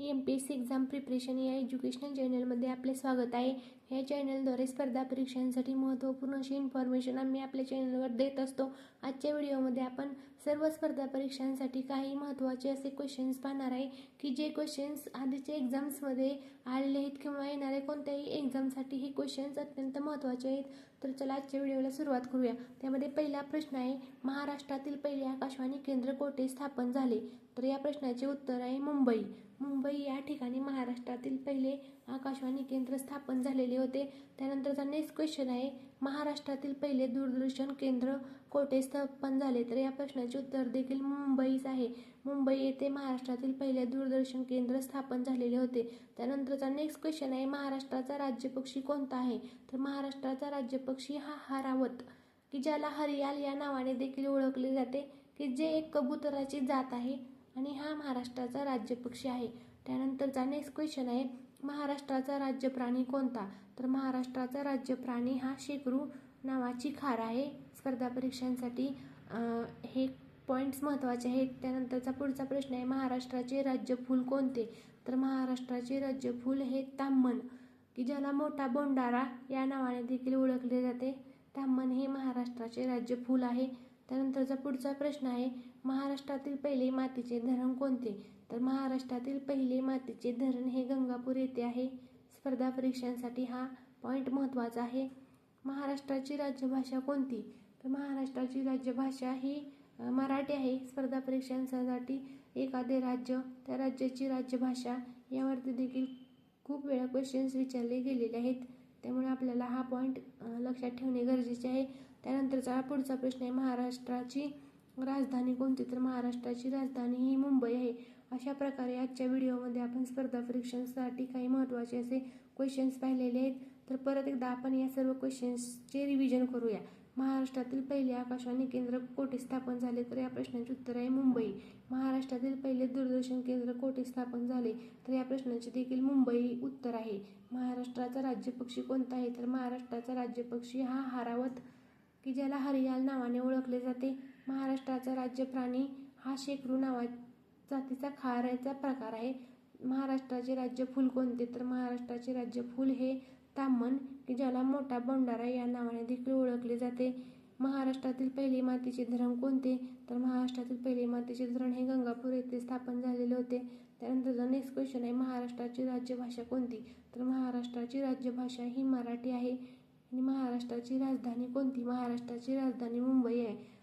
M P S C exam preparation या educational चॅनलमध्ये आपले स्वागत आहे. या चॅनलद्वारे स्पर्धा परीक्षांसाठी महत्त्वपूर्ण अशी इन्फॉर्मेशन आम्ही आपल्या चॅनलवर देत असतो. आजच्या व्हिडिओमध्ये आपण सर्व स्पर्धा परीक्षांसाठी काही महत्त्वाचे असे क्वेश्चन्स पाहणार आहे की जे क्वेश्चन्स आधीच्या एक्झाम्समध्ये आलेले आहेत किंवा येणारे कोणत्याही एक्झामसाठी हे क्वेश्चन्स अत्यंत महत्त्वाचे आहेत. तर चला आजच्या व्हिडिओला सुरुवात करूया. त्यामध्ये पहिला प्रश्न आहे महाराष्ट्रातील पहिले आकाशवाणी केंद्र कोठे स्थापन झाले? तर या प्रश्नाचे उत्तर आहे मुंबई. मुंबई या ठिकाणी महाराष्ट्रातील पहिले आकाशवाणी केंद्र स्थापन झालेले होते. त्यानंतरचा नेक्स्ट क्वेश्चन आहे महाराष्ट्रातील पहिले दूरदर्शन केंद्र कोठे स्थापन झाले? तर या प्रश्नाचे उत्तर देखील मुंबईच आहे. मुंबई येथे महाराष्ट्रातील पहिले दूरदर्शन केंद्र स्थापन झालेले होते. त्यानंतरचा नेक्स्ट क्वेश्चन आहे महाराष्ट्राचा राज्यपक्षी कोणता आहे? तर महाराष्ट्राचा राज्यपक्षी हा हारावत की ज्याला हरियाल या नावाने देखील ओळखले जाते की जे एक कबुतराची जात आहे आणि हा महाराष्ट्राचा राज्यपक्षी आहे. त्यानंतरचा नेक्स्ट क्वेश्चन आहे महाराष्ट्राचा राज्य प्राणी कोणता? तर महाराष्ट्राचा राज्य प्राणी हा शेकरू नावाची खार आहे. स्पर्धा परीक्षांसाठी हे पॉईंट्स महत्त्वाचे आहेत. त्यानंतरचा पुढचा प्रश्न आहे महाराष्ट्राचे राज्यफूल कोणते? तर महाराष्ट्राचे राज्यफूल हे ताम्मन की ज्याला मोठा बोंडारा या नावाने देखील ओळखले जाते. ताम्मन हे महाराष्ट्राचे राज्यफूल आहे. त्यानंतरचा पुढचा प्रश्न आहे महाराष्ट्रातील पहिले मातीचे धरण कोणते? तर महाराष्ट्रातील पहिले मातीचे धरण हे गंगापूर येथे आहे. स्पर्धा परीक्षांसाठी हा पॉईंट महत्त्वाचा आहे. महाराष्ट्राची राज्यभाषा कोणती? तर महाराष्ट्राची राज्यभाषा ही मराठी आहे. स्पर्धा परीक्षांसाठी एखादे राज्य त्या राज्याची राज्यभाषा यावरती देखील खूप वेळा क्वेश्चन्स विचारले गेलेले आहेत. त्यामुळे आपल्याला हा पॉईंट लक्षात ठेवणे गरजेचे आहे. त्यानंतरचा पुढचा प्रश्न आहे महाराष्ट्राची राजधानी कोणती? तर महाराष्ट्राची राजधानी ही मुंबई आहे. अशा प्रकारे आजच्या व्हिडिओमध्ये आपण स्पर्धा परीक्षांसाठी काही महत्त्वाचे असे क्वेश्चन्स पाहिलेले आहेत. तर परत एकदा आपण या सर्व क्वेश्चन्सचे रिव्हिजन करूया. महाराष्ट्रातील पहिले आकाशवाणी केंद्र कोठे स्थापन झाले? तर या प्रश्नाचे उत्तर आहे मुंबई. महाराष्ट्रातील पहिले दूरदर्शन केंद्र कोठे स्थापन झाले? तर या प्रश्नाचे देखील मुंबई उत्तर आहे. महाराष्ट्राचा राज्यपक्षी कोणता आहे? तर महाराष्ट्राचा राज्यपक्षी हा हारावत की ज्याला हरियाल नावाने ओळखले जाते. महाराष्ट्राचा राज्य प्राणी हा शेकरू नावा जातीचा खाराचा प्रकार आहे. महाराष्ट्राचे राज्य फूल कोणते? तर महाराष्ट्राचे राज्य फूल हे ताम्हण की ज्याला मोठा बोंडारा या नावाने देखील ओळखले जाते. महाराष्ट्रातील पहिले मातीचे धरण कोणते? तर महाराष्ट्रातील पहिले मातीचे धरण हे गंगापूर येथे स्थापन झालेले होते. त्यानंतरचा नेक्स्ट क्वेश्चन आहे महाराष्ट्राची राज्यभाषा कोणती? तर महाराष्ट्राची राज्यभाषा ही मराठी आहे. आणि महाराष्ट्राची राजधानी कोणती? महाराष्ट्राची राजधानी मुंबई आहे.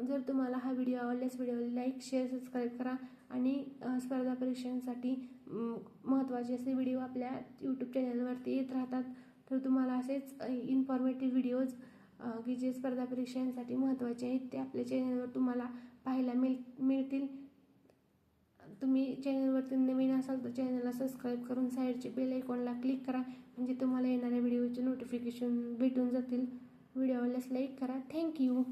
जर तुम्हाला हा व्हिडिओ आवडल्यास व्हिडिओला लाईक शेअर सबस्क्राईब करा आणि स्पर्धा परीक्षांसाठी महत्त्वाचे असे व्हिडिओ आपल्या यूट्यूब चॅनलवरती येत राहतात. तर तुम्हाला असेच इन्फॉर्मेटिव्ह व्हिडिओज की जे स्पर्धा परीक्षांसाठी महत्त्वाचे आहेत ते आपल्या चॅनलवर तुम्हाला पाहायला मिळ मिळतील. तुम्ही चॅनलवरती नवीन असाल तर चॅनलला सबस्क्राईब करून साईडचे बेल आयकॉनला क्लिक करा. म्हणजे तुम्हाला येणाऱ्या व्हिडिओचे नोटिफिकेशन भेटून जातील. व्हिडिओ आवडल्यास लाईक करा. थँक्यू